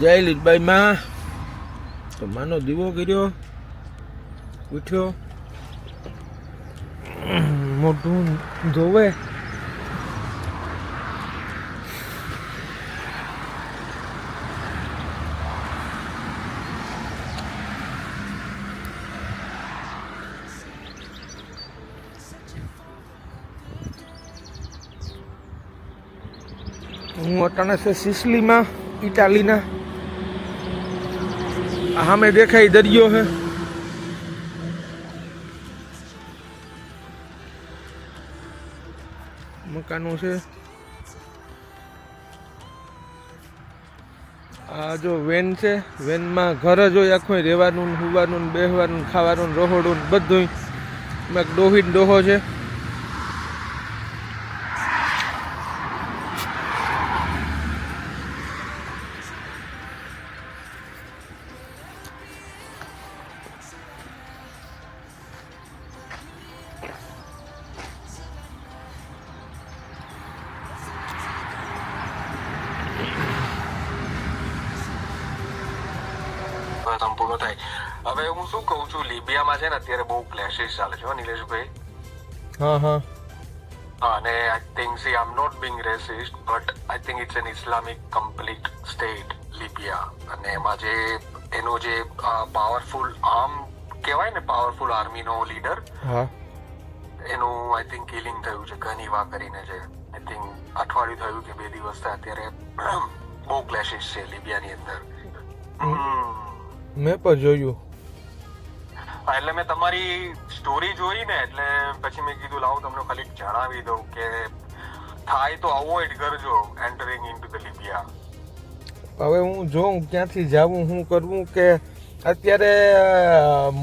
જય લીલબાઈ માં. તો માનો દીવો કર્યો, ઉઠ્યો. મોઢું ધોવે. હું અટાણે છે સિસલીમાં, ઇટાલીના. સામે દેખાય દરિયો છે. મકાનો છે. આ જો વેન છે, વેનમાં ઘર જ હોય આખું રહેવાનું હુવાનું સુવાનું ને બેસવાનું ને ખાવાનું રહોડું બધું એક ડોહી ડોહો છે. સંપૂર્ણ થાય. હવે હું શું કહું છું લિબિયામાં છે ને અત્યારે બહુ ક્લેશિસ ચાલે છે નિલેશભાઈ. હા હા. અને I think see I am not being racist but I think it's an Islamic complete state Libya. અને એમાં જે એનો જે પાવરફુલ આર્મ કહેવાય ને પાવરફુલ આર્મીનો લીડર એનું આઈ થિંક કિલિંગ થયું છે ઘનીવા કરીને છે. આઈ થિંક અઠવાડિયું થયું કે બે દિવસ અત્યારે બહુ ક્લેશિસ છે લિબિયાની અંદર. હમ. મેં પણ જોયું. એટલે મેં તમારી સ્ટોરી જોઈ ને એટલે પછી મેં કીધું લાવું તમને ખાલી જણાવી દઉં કે થાય તો અવોઇડ કરજો એન્ટરિંગ ઇનટુ ધ લિબિયા હવે હું જોઉં ક્યાંથી જાવું હું કરવું કે અત્યારે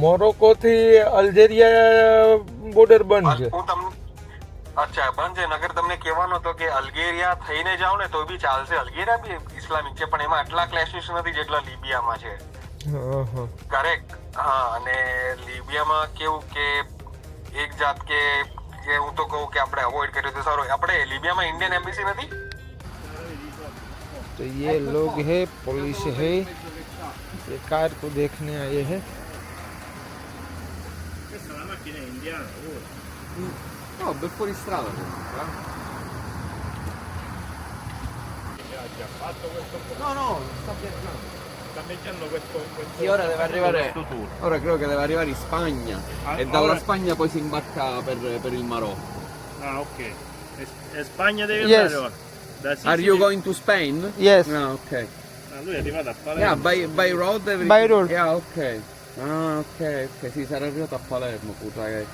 મોરોકો થી અલ્જેરિયા બોર્ડર બંધ છે. હું તમને અચ્છા બંધ છે. નગર તમને કહેવાનો હતો કે અલ્ગેરિયા થઈને જાવ ને તો બી ચાલશે. અલ્ગેરિયા બી ઇસ્લામિક છે પણ એમાં આટલા ક્લેશિસ નથી જેટલા લિબિયામાં છે. કરેક્ટ હા અને લિબિયામાં કેવું કે એક જાત કે કે હું તો કહું કે આપણે અવોઇડ કર્યું તો સારું આપણે લિબિયામાં ઇન્ડિયન એમ્બેસી નથી तो ये लोग है पुलिस है ये कार को देखने आए हैं Questa è una macchina indiana, oh. No, per fuori strada comunque. eh. ha già fatto questo No, no, sta viaggiando. sta mettendo questo, questo Sì, ora deve arrivare. questo tour. Ora credo che deve arrivare in Spagna. Ah, e dalla ora- Spagna poi si imbarca per, per il Marocco. Ah, ok. E, e Spagna deve Yes. andare ora. Da Sicily- Are you going to Spain? Yes. Ah, ok. Ah, lui è arrivato a Palermo. Yeah, by, by road everything. By road. Yeah, ok. Ah, ok, ok. Sì, sarà arrivato a Palermo, puta che.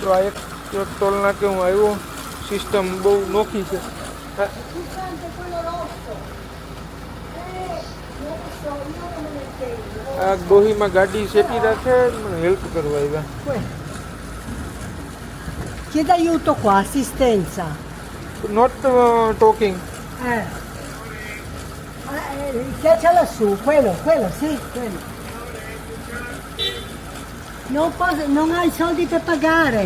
તો આ એક એક toll નાકે હું આવ્યો system બહુ નોખી છે આ- આ ડોહીમાં ગાડી સેટી રાખે મને હેલ્પ કરવા આવ્યા Chiedi aiuto qua, assistenza. Not talking Eh. Eh, Schiaccia lassù, quello, quello, sì, quello. Non, posso- non ha i soldi per pagare.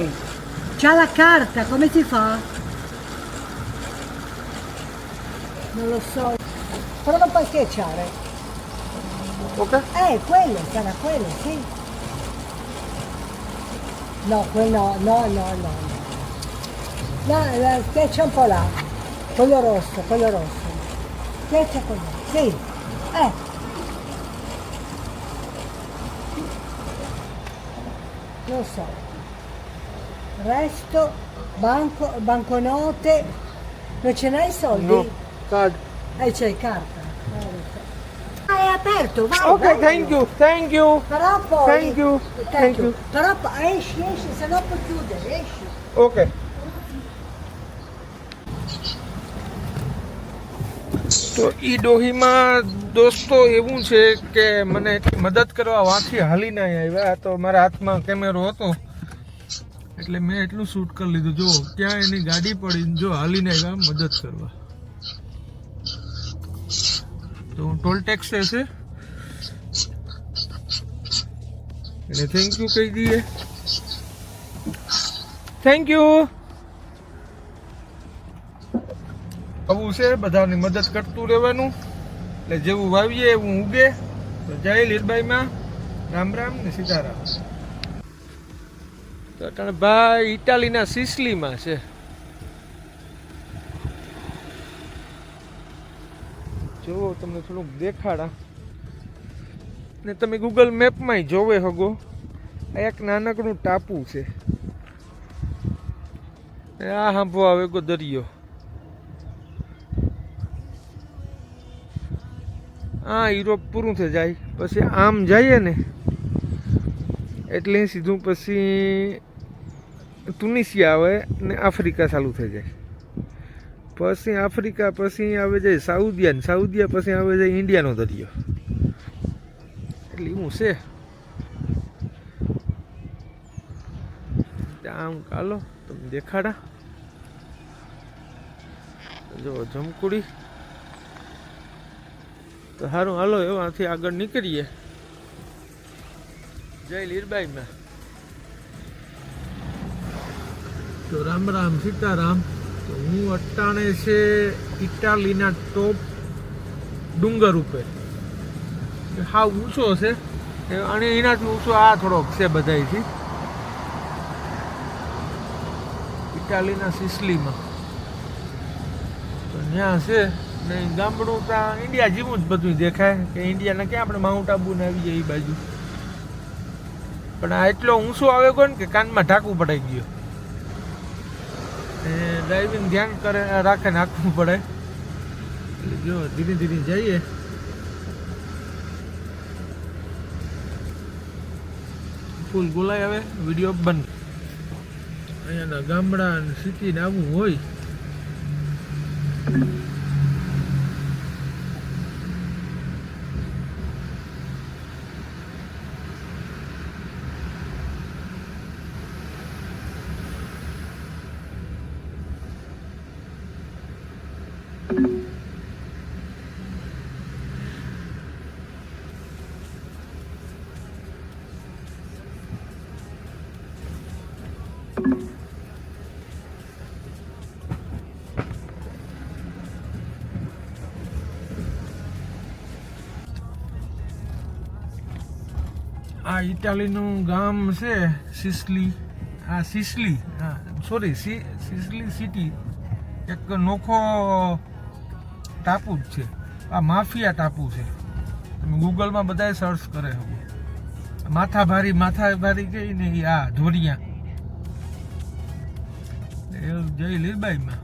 C'ha la carta, come si fa? non lo so, però non puoi schiacciare. Ok? Eh, quello, sarà quello, sì. No, quello, no, no, no. No, no schiaccia un po' là, quello rosso, quello rosso. Schiaccia quello, sì. Eh. Non so. Resto, banco, banconote, non ce n'hai soldi? No. Card Eh, il carta. Eh. Ah, è aperto, vai. Ok, vai. thank you, thank you. Però poi... Thank you, Thank thank you. you. Però poi esci, esci, se no puoi chiudere, esci. Ok. તો એ ડોહીમાં દોસ્તો એવું છે કે મને મદદ કરવા વાંખી હાલીને આવ્યા તો મારા હાથમાં કેમેરો હતો એટલે મેં એટલું શૂટ કરી લીધું જો ત્યાં એની ગાડી પડી જો હાલીને આવ્યા મદદ કરવા તો ટોલ ટેક્સ છે એને થેન્ક યુ કહી દઈએ. થેન્ક યુ આવું છે, બધાની મદદ કરતું રહેવાનું. એટલે જેવું વાવીએ, એવું ઉગે. તો જય લીરબાઈમાં રામ રામ ને સીતારામ. તો ભાઈ ઇટાલીના સિસલીમાં છે. જો તમને થોડુંક દેખાડા ને તમે ગૂગલ મેપમાંય જોવે હગો. આ એક નાનકડું ટાપુ છે. આ હાંભો આવે ગો દરિયો. આ યુરોપ પૂરું થઈ જાય, પછી આમ જઈએ ને, એટલે સીધું પછી તુનિસિયા આવે ને આફ્રિકા ચાલુ થઈ જાય. પછી આફ્રિકા, પછી આવે જાય સાઉદિયા સાઉદિયા પછી આવે જાય ઇન્ડિયાનો દરિયો. એટલે એવું છે. આમ કાલો તમે દેખાડા. જો, જમકુડી. તો સારું હાલો એવાથી આગળ નીકળીએ. જય લીરબાઈ મેં તો રામ રામ, સીતારામ. હું અટાણે છે ઇટાલીના ટોપ ડુંગર ઉપર. હા ઊંચો છે અને એનાથી ઊંચો આ થોડોક છે બધાથી ઇટાલીના સિસલીમાં. તો ત્યાં છે. ને ગામડું ત્યાં ઇન્ડિયા જેવું જ બધું દેખાય. કે ઇન્ડિયાના ક્યાં આપણે માઉન્ટ આબુ ને આવી જાય એ બાજુ. પણ આ એટલો ઊંચો આવે ગયો ને કે કાનમાં ઢાંકવું પડાઈ ગયો. ડ્રાઇવિંગ ધ્યાન કરે રાખે નાખવું પડે. જો, ધીરે ધીરે જઈએ. ફૂલ ગુલાય હવે, વીડિયો બંધ. અહીંયાના ગામડા અને સિટી ને આવું હોય. આ ઇટાલીનું ગામ છે સિસલી. હા સિસલી. હા સોરી સિસલી સિટી એક નોખો ટાપુ જ છે. આ માફિયા ટાપુ છે. ગૂગલમાં બધાએ સર્ચ કરે માથાભારી માથાભારી કહીને ઈ આ ધોરિયા. એ જય માં.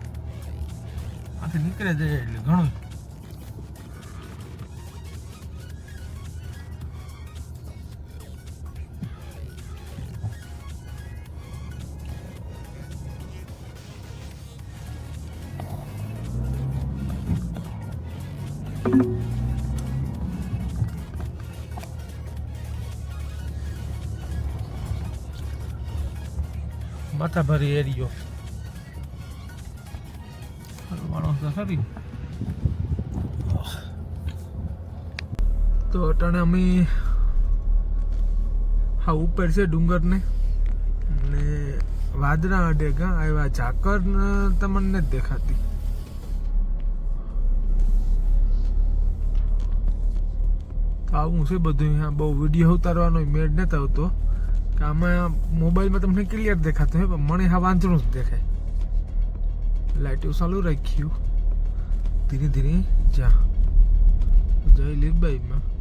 આથી નીકળે જાય એટલે ઘણું. માથાભારી એરિયો. ખરી તો અટાણે અમે હા, ઉપર છે ડુંગરને. ને વાદરા અડે ગા આવ્યા ઝાકર તમને જ દેખાતી. આવું છે બધું અહીંયા. બહુ વીડિયો ઉતારવાનો મેળ નથી આવતો. કે આમાં મોબાઈલમાં તમને ક્લિયર દેખાતું હોય, પણ મને હા વાંચણું જ દેખાય. લાઇટો ચાલુ રાખ્યું. ધીરે ધીરે જા. જય લીરબાઈમાં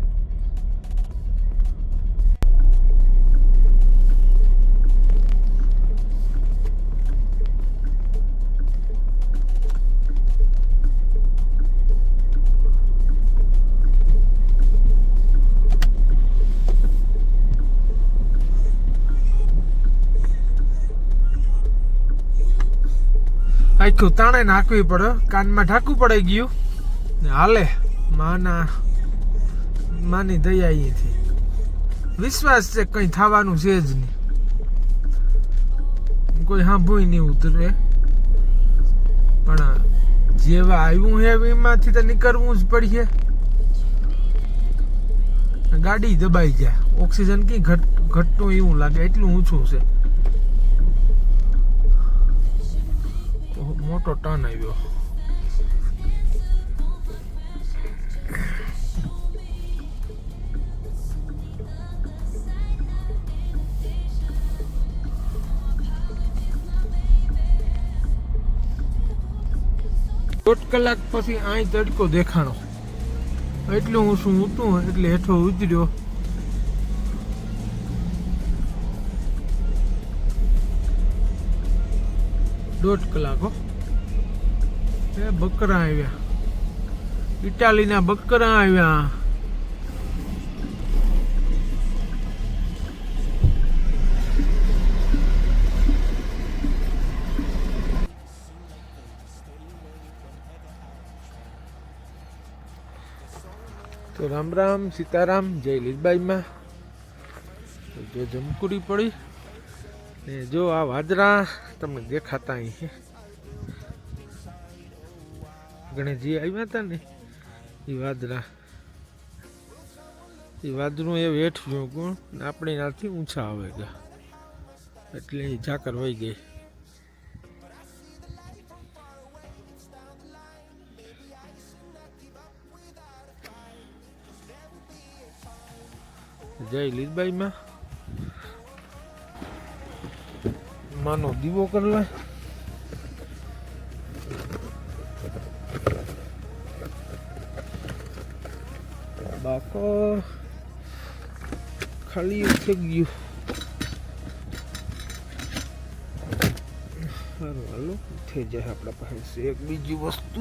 આખું તાણે નાખવી પડે, કાનમાં ઢાંકવું પડી ગયું. હાલે, માના, માની દયા અહીંથી. વિશ્વાસ છે કંઈ થવાનું છે જ નહીં. કોઈ સાંભળી નહીં ઉતરે. પણ જેવા આવ્યું છે એમાંથી તો નીકળવું જ પડશે ગાડી દબાઈ જાય ઓક્સિજન કઈ ઘટ ઘટતું એવું લાગે, એટલું ઊંચું છે. મોટો ટર્ન આવ્યો. દોઢ કલાક પછી અહીં તડકો દેખાણો. એટલે હું શું ઉતું એટલે હેઠો ઉતર્યો દોઢ કલાકો હો. એ બકરા આવ્યા. ઇટાલીના બકરા આવ્યા. તો રામ રામ, સીતારામ, જય લીલબાઈમાં. જો જમકુડી પડી. ને જો આ વાદરા તમને દેખાતા અહીં. ગણેશજી આવ્યા હતા ને એ વાદરા એ વાદરું એ વેઠ જોગું ને આપણે એનાથી ઊંચા આવે ગયા. એટલે એ ઝાકર વહી ગઈ. જય લીલબાઈમાં. માનો દીવો કરવા ખાલી થઈ ગયું સારું હાલો થઈ જાય આપણા પાસે એક બીજી વસ્તુ.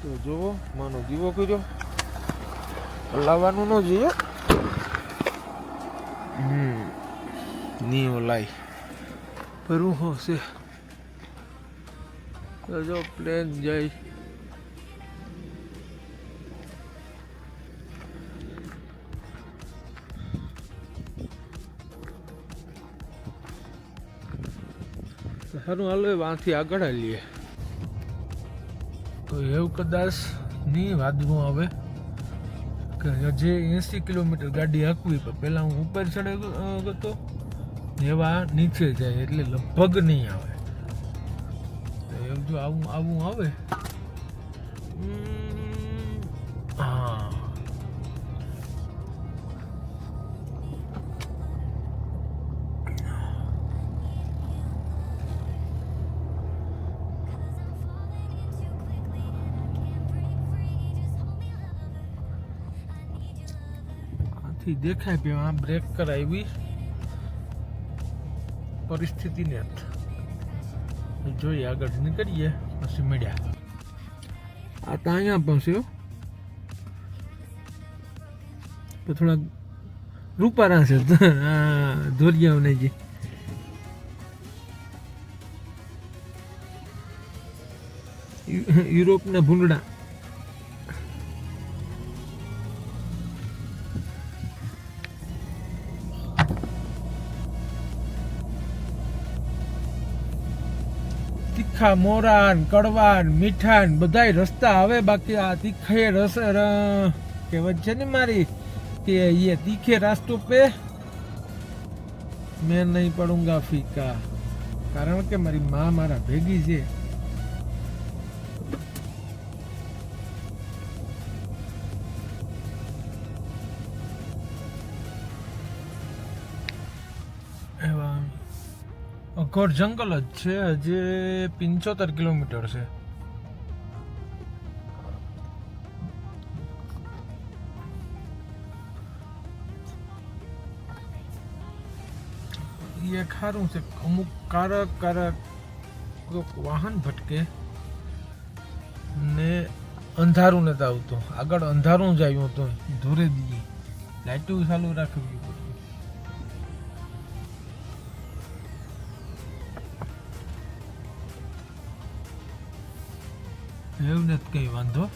તો જુઓ માનો દીવો કર્યો હલાવવાનું ન જોઈએ હમ નીઓ લાઈ ભરું હશે જો પ્લેન જાય સારું હાલો એ આથી આગળ હાલીએ. તો એવું કદાચ નહીં વાદળું આવે કે જે એંસી કિલોમીટર ગાડી હાંકવી, પણ પહેલાં હું ઉપર ચડે ગયો એવા નીચે જાય એટલે લગભગ નહીં આવે. તો એવું જો આવું આવું આવે. આથી દેખાય કે આ બ્રેક કરાવી પરિસ્થિતિને જોઈએ આગળ નીકળીએ, પછી મળ્યા. આ તો અહીંયા પહોંચ્યો તો થોડાક રૂપારા છે. ધોરિયાઓને જે યુરોપના ભૂંડડા. તીખા મોરાન, કડવાન, મીઠાન, બધાય રસ્તા આવે બાકી આ તીખે રસ કહેવત છે ને મારી, કે યે તીખે રાસ્તો પે મેં નહીં પડુંગા ફીકા. કારણ કે મારી મા મારા ભેગી છે. અઘોર જંગલ જ છે, હજી પંચોતેર કિલોમીટર છે. એ ખારું છે, અમુક કારક કારક વાહન ભટકે ને અંધારું નતા આવતું. આગળ અંધારું જ આવ્યું હતું. ધોરે દીધી લાઇટું ચાલુ રાખવી. એવું નથી કંઈ વાંધો.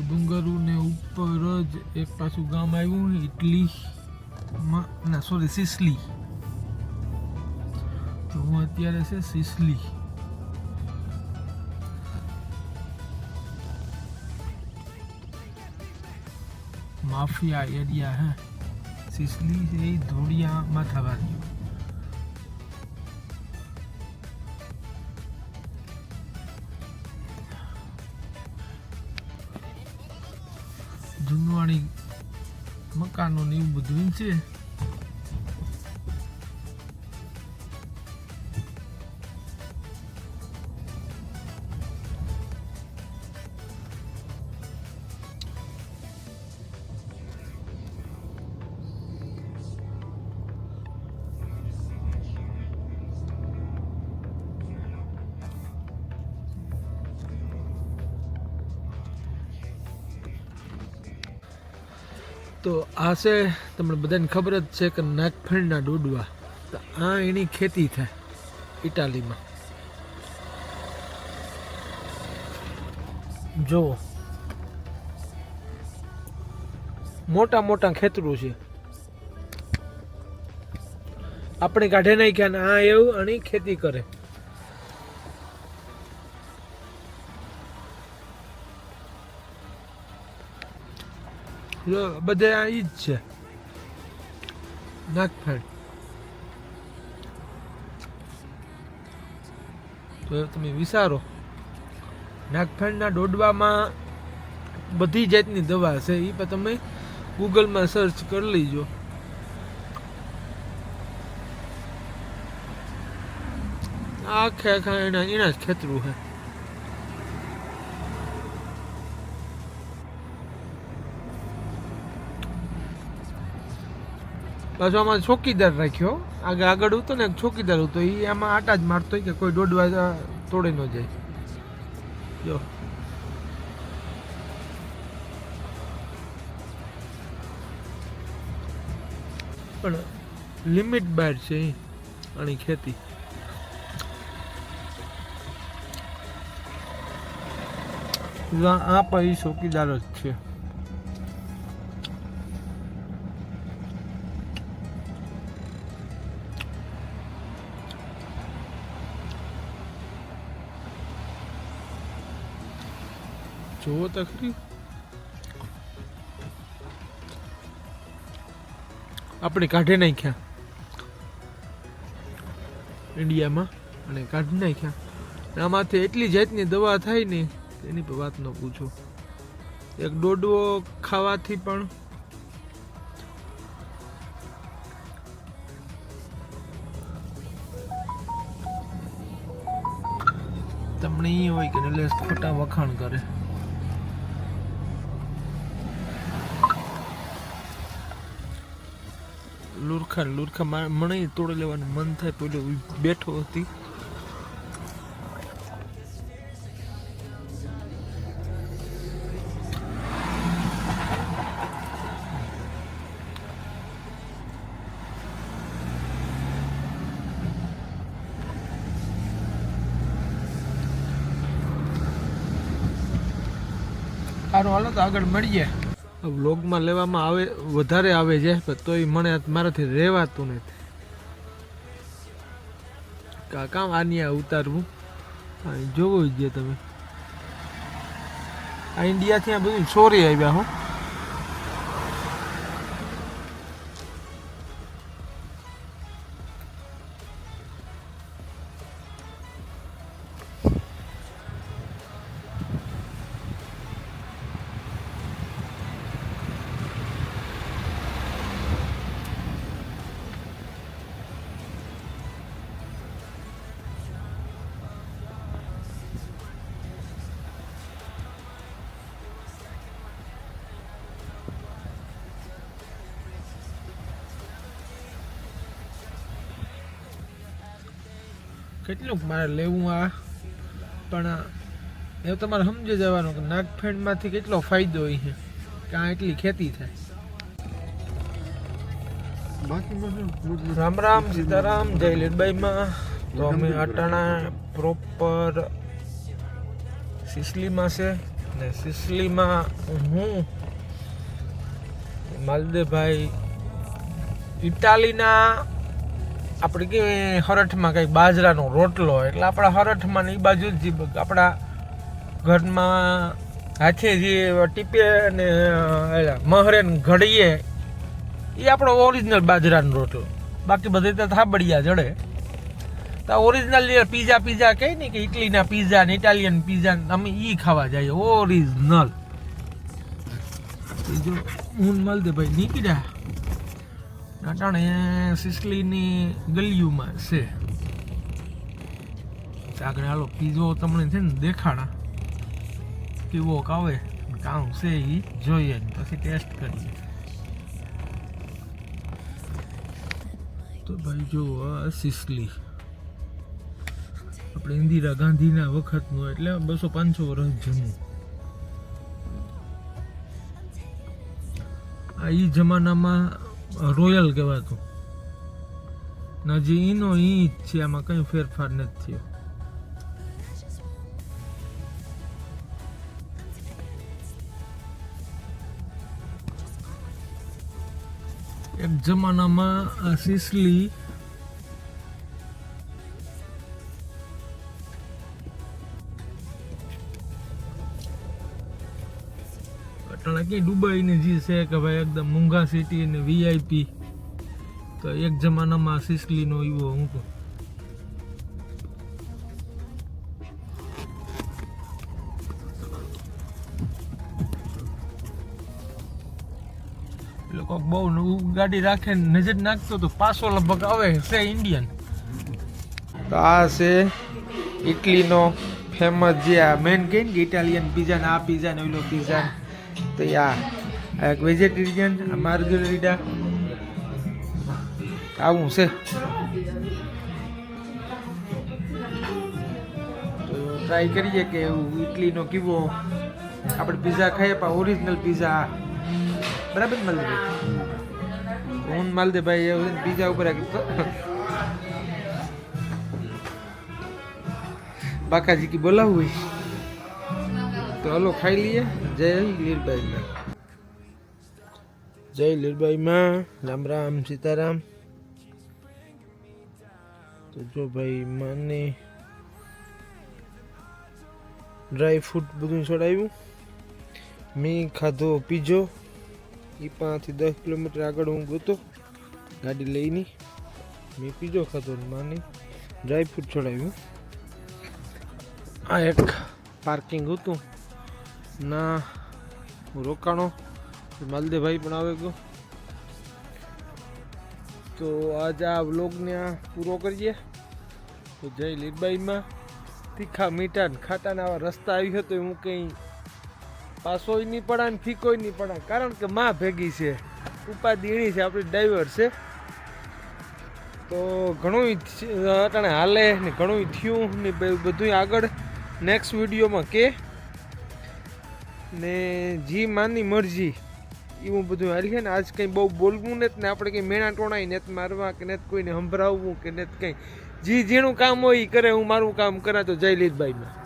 પાછું ડુંગરું ને ઉપર જ એક પાછું ગામ આવ્યું ઇટલી ના સોરી સિસલી. તો હું અત્યારે છે સિસલી. માફિયા એરિયા હે. સિસલી છે એ ધોળિયા જૂનવાણી મકાનો ને એવું બધું છે? છે તમને બધાને ખબર જ છે કે નાગફેણના ડોડવા, તો આ એની ખેતી થાય ઇટાલીમાં. જુઓ. મોટા મોટા ખેતરો છે. આપણે કાઢે નાખ્યા ને આ એવું અને ખેતી કરે. બધે આ ઈ જ છે. નાગફેણ તો તમે વિચારો નાગફેણના ડોડવામાં બધી જાતની દવા છે એ પણ તમે ગૂગલમાં સર્ચ કરી લીજો. આખે આખા એના એના જ ખેતરું છે પાછો આમાં ચોકીદાર રાખ્યો. આગળ આગળ હતો ને ચોકીદાર હતો એ આમાં આટા જ મારતો કે કોઈ દોડવા તોડી ન જાય. જો. પણ લિમિટ બહાર છે આની ખેતી. આ પછી ચોકીદાર જ છે. જોવો તો ખરી આપણે કાઢે નાખ્યા. ઇન્ડિયામાં અને કાઢી નાખ્યા. આમાંથી એટલી જાતની દવા થાય ને એની પર વાત ન પૂછો. એક દોડવો ખાવાથી પણ તમને એ હોય કે નિલેશ ખોટા વખાણ કરે. લુરખા લુરખા મા- મને તોડી લેવાનું, મન થાય પેલો બેઠો હતી. સારું હાલો આગળ મળીએ. વ્લોગમાં લેવામાં આવે, વધારે આવે છે તોય મને મારાથી રહેવાતું નથી. કાકા, આની ઉતારવું. જોવું જ તમે. આ ઇન્ડિયાથી આ બધું ચોરી આવ્યા હો. કેટલું મારે લેવું આ? પણ એ તમારે સમજી જવાનું કે નાગફેણમાંથી કેટલો ફાયદો હોય છે કે આ એટલી ખેતી થાય. રામ રામ સીતારામ જય લીલબાઈમાં તો અમે અટાણા પ્રોપર સિસલીમાં છે ને સિસલીમાં હું માલદેભાઈ ઇટાલીના આપણે કે હરઠમાં કંઈ બાજરાનો રોટલો એટલે આપણા હરઠમાં ને એ બાજુ જ આપણા ઘરમાં હાથે જે ટીપે અને એલા મહરે ઘડીએ એ આપણો ઓરિજિનલ બાજરાનો રોટલો. બાકી બધે તો થાબડિયા જડે. તો ઓરિજિનલ પીઝા પીઝા કહે ને કે ઇટલીના પીઝા ને ઇટાલિયન પીઝા અમે એ ખાવા જઈએ. ઓરિજિનલ હું મળદે ભાઈ, નીકળ્યા. અટાણે સિસલીની ગલીઓમાં છે. આગળ હાલો પીઝો તમને છે ને દેખાડા કેવો કાવે, કામ છે એ જોઈએ પછી ટેસ્ટ કરીએ. તો ભાઈ જો આ સિસલી. આપણે ઇન્દિરા ગાંધીના વખતનું એટલે બસો પાંચસો વર્ષ જૂનું. આ એ જમાનામાં રોયલ કહેવાતું ના, જે ઈનો ઈ જ છે, આમાં કંઈ ફેરફાર નથી થયો. એક જમાનામાં સિસલી કે દુબઈ ને જે છે કે ભાઈ એકદમ મૂંઘા સિટી ને વીઆઈપી તો એક જમાનામાં સિસલી નો એવો હું તો લોકો બહુ ગાડી રાખે નજર નાખતો તો પાછો લગભગ આવે છે ઇન્ડિયન તો આ છે ઇટલીનો ફેમસ જે આ મેન ને ઇટાલિયન પીઝા ને આ પીઝા ને ઓલો પીઝા તો આ એક વેજીટેરિયન માર્ગરીટા આવું છે. તો ટ્રાય કરીએ કે એવું ઇટલીનો કીવો. આપણે પીઝા ખાઈએ પણ ઓરિજિનલ પીઝા બરાબર માલદેભાઈ હું માલદેભાઈ એવું પીઝા ઉપર બાકાજી કી બોલાવું હોય? તો હલો ખાઈ લઈએ. જય લીલબાઈમાં જય લીલબાઈમાં રામ રામ સીતારામ. તો જો ભાઈ મને ડ્રાય ફ્રૂટ બધું ચડાવ્યું મેં ખાધો પીજો. એ પાંચથી દસ કિલોમીટર આગળ હું ગયો ગાડી લઈને મેં પીજો ખાધો માને ડ્રાય ફ્રૂટ ચડાવ્યું આ એક પાર્કિંગ હતું. ના, હું રોકાણો. માલદેભાઈ પણ આવે ગયો. તો આજ આ વ્લોગને પૂરો કરીએ. તો જય લીરબાઈમાં. તીખા મીઠા ને ખાટાના આવા રસ્તા આવી હતો હું કંઈ પાસોય નહીં પડા ને ફીકોય નહીં પડા કારણ કે માં ભેગી છે. ઉપાધિ એની છે, આપણી ડ્રાઈવર છે. તો ઘણું અટાણે હાલે ને ઘણું થયું ને બધું આગળ. નેક્સ્ટ વિડીયોમાં કે. ને જી માની મરજી. એવું બધું હાલી છે ને આજ કંઈ બહુ બોલવું ને ને આપણે કંઈ મેણા ટોણાઈ ને મારવા કે ને કોઈને સંભળાવવું કે ને કંઈ. જી, જેનું કામ હોય એ કરે, હું મારું કામ કરા તો જય લીધભાઈમાં